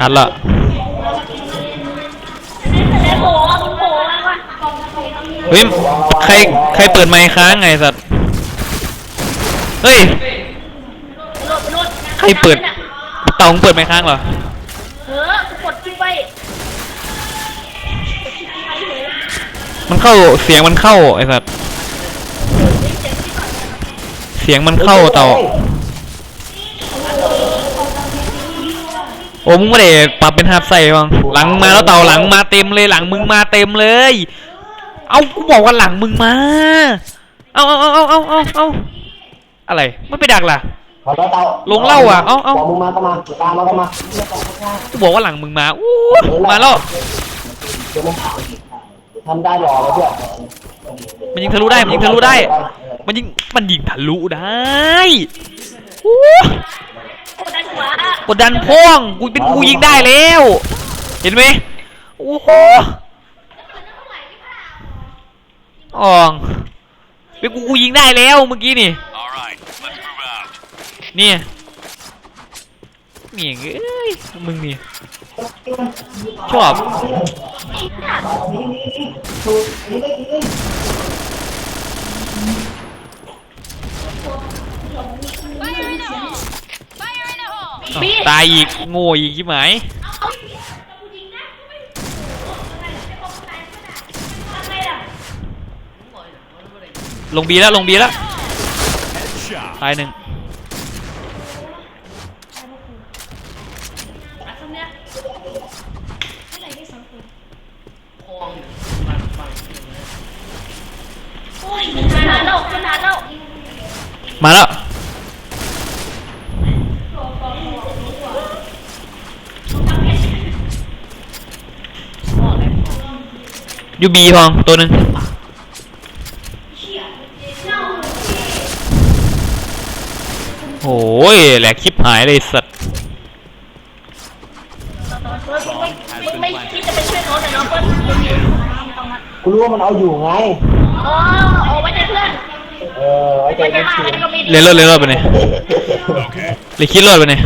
นัดละแล้วโผล่อะคุณโผล่แล้วว่ะเฮ้ยใครใครเปิดไมค์ค้างไงสัตว์ เฮ้ย ใครเปิดเตามึงเปิดไมค์ค้างเหรอเออกดทิ้งไปมันเข้าเสียงมันเข้าไอ้สัตว์ เสียงมันเข้าเตา โอ้มึงไม่ได้ปรับเป็นฮาร์ดใส่บ้างหลังมาแล้วเต่าหลังมาเต็มเลยหลังมึงมาเต็มเลย เอากูบอกว่าหลังมึงมา เอาเอาเอาเอาเอาเอาเอาอะไรไม่ไปดักล่ะพอแล้วเตาลงเล้าอะเอาเอาบอกมึงมาก็มาตามมาก็มากูบอกว่าหลังมึงมาอู้มาแล้วทำได้หรอเพื่อนมันยิงทะลุได้มันยิงทะลุได้ มันยิงมันยิงทะลุได้อู้ กดดันพ่วงกูเป็นกูยิงได้แล้ว เห็นไหมโอ้โหอ่องเป็นกูกูยิงได้แล้วเมื่อกี้นี่เนี่ยนี่เอ้ยมึงนี่ชอบ ตายอีกโง่อีกยี่ไหมลงบีแล้วลงบีแล้วตายหนึ่งนานแล้วนานแล้วมาแล้ว ยูบีพองตัวหนึ่งโอ้ยแหลกคลิปหายเลยสัตว์ไม่ไม่คิดจะไปช่วยเขาแต่น้องเปิ้ลกูรู้ว่ามันเอาอยู่ไงอ๋อเอาไว้ใจเพื่อนเออไว้ใจไม่ไม่ใช่ทีมันก็ไม่ดีเล่นรถเล่นรถไปเนี่ย Okay. เล่นคิดรถไปเนี่ย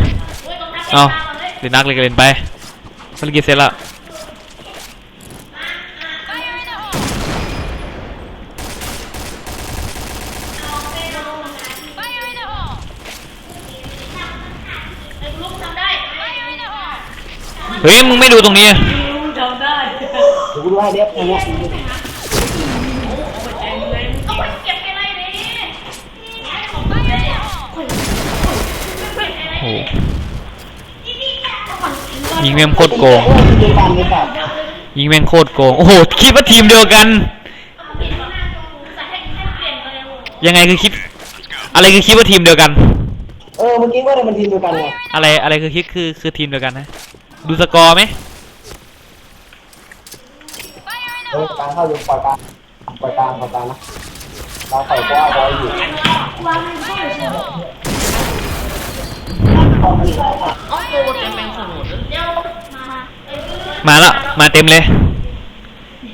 เอาเล่นนักเล่นก็เล่นไปภารกิจเสร็จละ เฮ้ยมึงไม่ดูตรงนี้อะเดี๋ยวกูรู้ให้เด็กอย่างเงี้ยเอาไปเก็บไปเลยดิโอ้โหยิงแม่งโคตรโกงโอ้ยเดียวกันเลยครับยิงแม่งโคตรโกง โอ้โห คิดว่าทีมเดียวกัน ยังไงคือคิด อะไรคือคิดว่าทีมเดียวกัน เออ เมื่อกี้ว่ามันทีมเดียวกันไงอะไร อะไรคือคิดคือคือทีมเดียวกันนะ ดูสกอร์ไหมเออกลางเข้าอยู่ปล่อยกลางปล่อยกลางปล่อยกลางนะเราใส่ก็เอาไว้อยู่เอาตัวเต็มเป็นขนมเดี๋ยวมามาแล้วมาเต็มเลย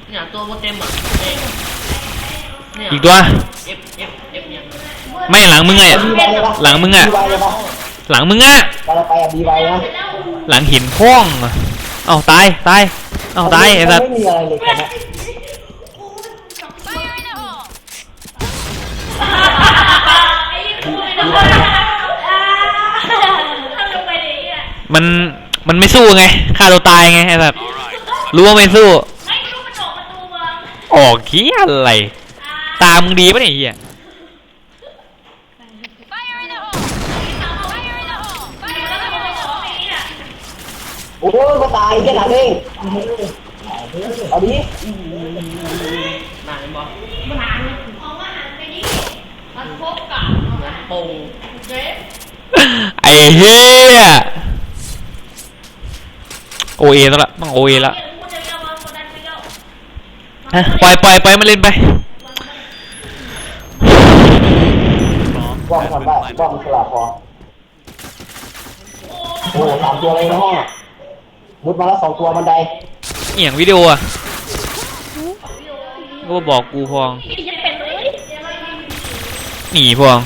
เนี่ยตัวโมเต็มอะเนี่ยอีกตัว เอฟเอฟเอฟเนี่ยไม่หลังมึงไงดีไว้เลยปะหลังมึงอะดีไว้เลยปะหลังมึงอะเราไปอะดีไว้นะ หลังหินพ่องเอ้าตายตายเอ้าตายไอ้สัสไม่มีอะไรเลยแค่นี้ลงไปดิอะมันมันไม่สู้ไงฆ่าตัวตายไงไอ้สัสรู้ว่าไม่สู้ไม่รู้มันออกประตูมาออกเขี้ยอะไร ตามึงดีปะเนี่ยไอ้เฮีย โอ้ยก็ตายแค่นั้นเองเอาดิหนาเห็นบ่มันหันออกมาหันไปดิมันพบกับเหมือนโป่งเดรฟไอ้เฮียโอเอแล้วละต้องโอเอละคุณจะเรียกว่าคนนั้นไม่เรียกฮะปล่อยปล่อยปล่อยมันเล่นไปกล้องทำได้กล้องฉลาดพอโอ้สามตัวเลยในห้องอะ มุดมาแล้วสองตัวบันไดเอียงวิดีโออะก็บอกกูพองพี่จะเป็นเลยหนีพอง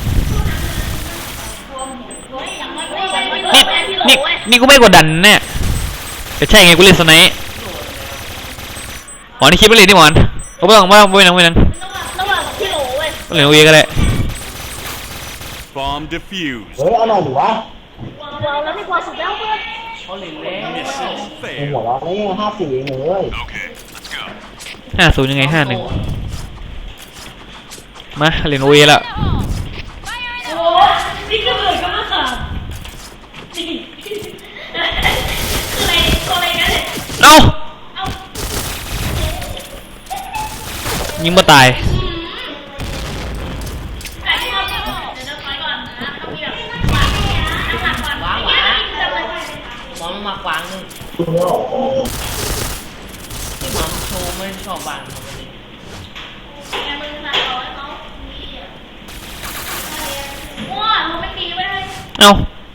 นี่นี่นี่กูไม่กดดันแน่เก็ใช่ไงกูเล่นสไนป์หมอนนี่คิดไม่เล่นนี่หมอนเอาไม่ต้องไม่ต้องไม่ต้องไม่ต้องระหว่างพี่โหลเว้ยเล่นเอาเองก็ได้ Bomb defused. เฮ้ยเอาหน่อยดิวะเราแล้วไม่พอสุดแล้วเพื่อน เขาเหล่นแล้วกูหัวเราะได้ยังห้าสี่เองเลยห้าศูนย์ยังไงห้าหนึ่งมาเล่นเวละโอ้นี่ก็เหมือนกันค่ะนี่อะไรตัวอะไรกันเอ้าเอายิงมาตาย ที่หมอมโชว์ไม่ชอบวางปกติมือสั่นร้อยเขาว้ามันไม่ดีเว้ยเอา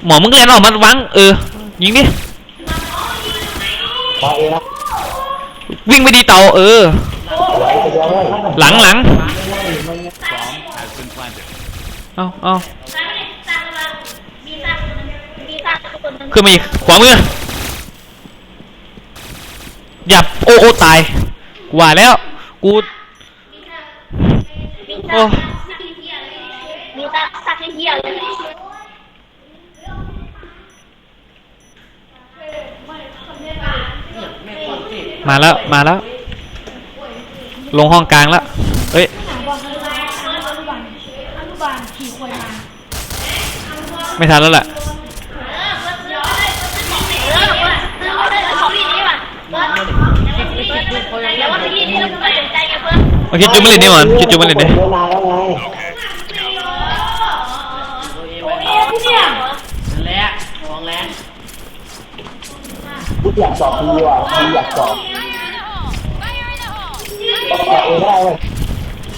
หมอมึงเล่นออกมาวังเออ ยิงดิมาเองนะวิ่งไปดีเต่าเออไหวไปเดียวเลยหลังหลัง Bomb has been planted. เอาเอาสั่งเลยสั่งมามีสั่งมีสั่งคนนึงขึ้นมาอีกขวามือหยับ โอ้โอ้ตายกูว่าแล้ว กูมีโอ้สั่งมีสั่งสั่งให้เหี้ยเลยเนี่ยแม่งคนเจ็บมาแล้ว มาแล้ว ลงห้องกลางแล้ว เอ้ย ไม่ทันแล้วแหละ เออเอาได้ของพี่นี่ว่ะเบิร์ดแต่ว่าพี่นี่เราไม่สนใจไงเบิร์ดเอาคิดจุ๊บมาเล่นดิหมอนคิดจุ๊บมาเล่นดิเยอะนานแล้วไง Okay, let's go. ตัวเองไว้โอ้ยเนี่ยนั่นแหละของแรงกูอยากจอบดีว่ะกูอยากจอบจอบเองก็ได้เว้ย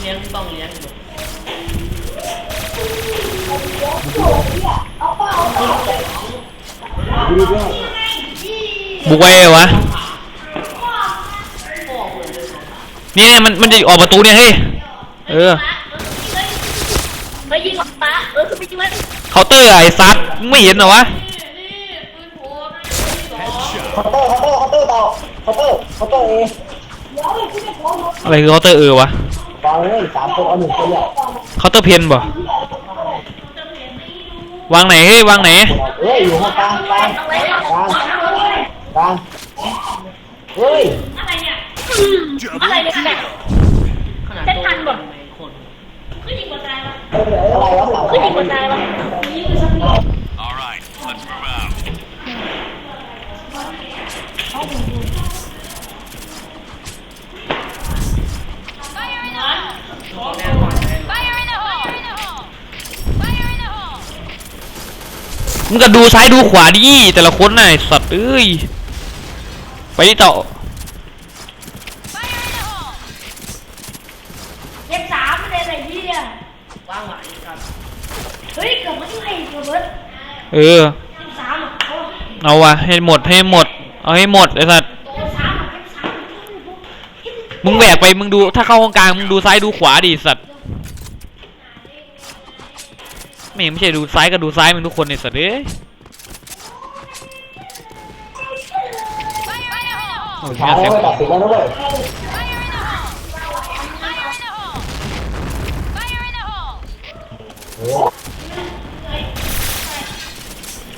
เลี้ยงต้องเลี้ยงอยู่ดูดิเนี่ยบุกไว้เหรอวะ นี่เนี่ยมันมันจะออกประตูเนี่ยเฮ้ย เออไปยิงออกปะเออคือไปยิงมันเคาน์เตอร์ไอ้ซัดมึงไม่เห็นเหรอวะเคาน์เตอร์เคาน์เตอร์เคาน์เตอร์ต่อเคาน์เตอร์เคาน์เตอร์เองอะไรคือเคาน์เตอร์เออวะวางเลยสามตัวเอาหนึ่งตัวเนี่ยเคาน์เตอร์เพนบ่วางไหนเฮ้ยวางไหน เฮ้ยอยู่ห้องกลางกลางกลางกลางเฮ้ย อะไรเนี่ยเนี่ยแบบ ขนาดเส้นตัวทันบ่ในคนขึ้นยิงบนตายวะอะไรวะสามขึ้นยิงบนตายวะ All right, let's move out. ตัวแรงกว่าแรงมึงก็ดูซ้ายดูขวาดิแต่ละคนน่ะไอ้สัตว์เอ้ย ไปที่ต่อ เย็บสามไม่ได้อะไรที่เนี่ย ว่างไหวครับ เฮ้ยเกือบไม่ใช่เกือบเบิร์ดเออเย็บสามอะเอาเอาวะให้หมดให้หมด เอาให้หมดไอ้สัตว์เย็บสามอะเย็บสามมึงแหวกไปมึงดูถ้าเข้าห้องกลางมึงดูซ้ายดูขวาดิสัตว์ไม่ไม่ใช่ดูซ้ายก็ดูซ้ายมึงทุกคนไอ้สัตว์เอ้ยโอ้ยช้าเสียงแล้วตัดสินแล้วนะเว้ยโอ้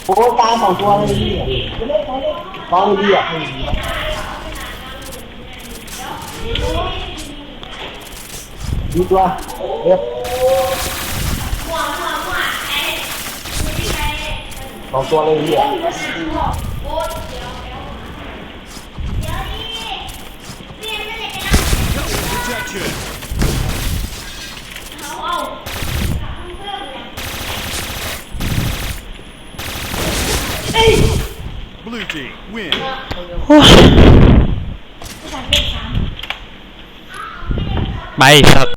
กลาสองตัวเลยดีกองดีอะดีตัวเรียบสองตัวเลยดีอะ Protection. Blue team win. โอ้ยไปสัตว์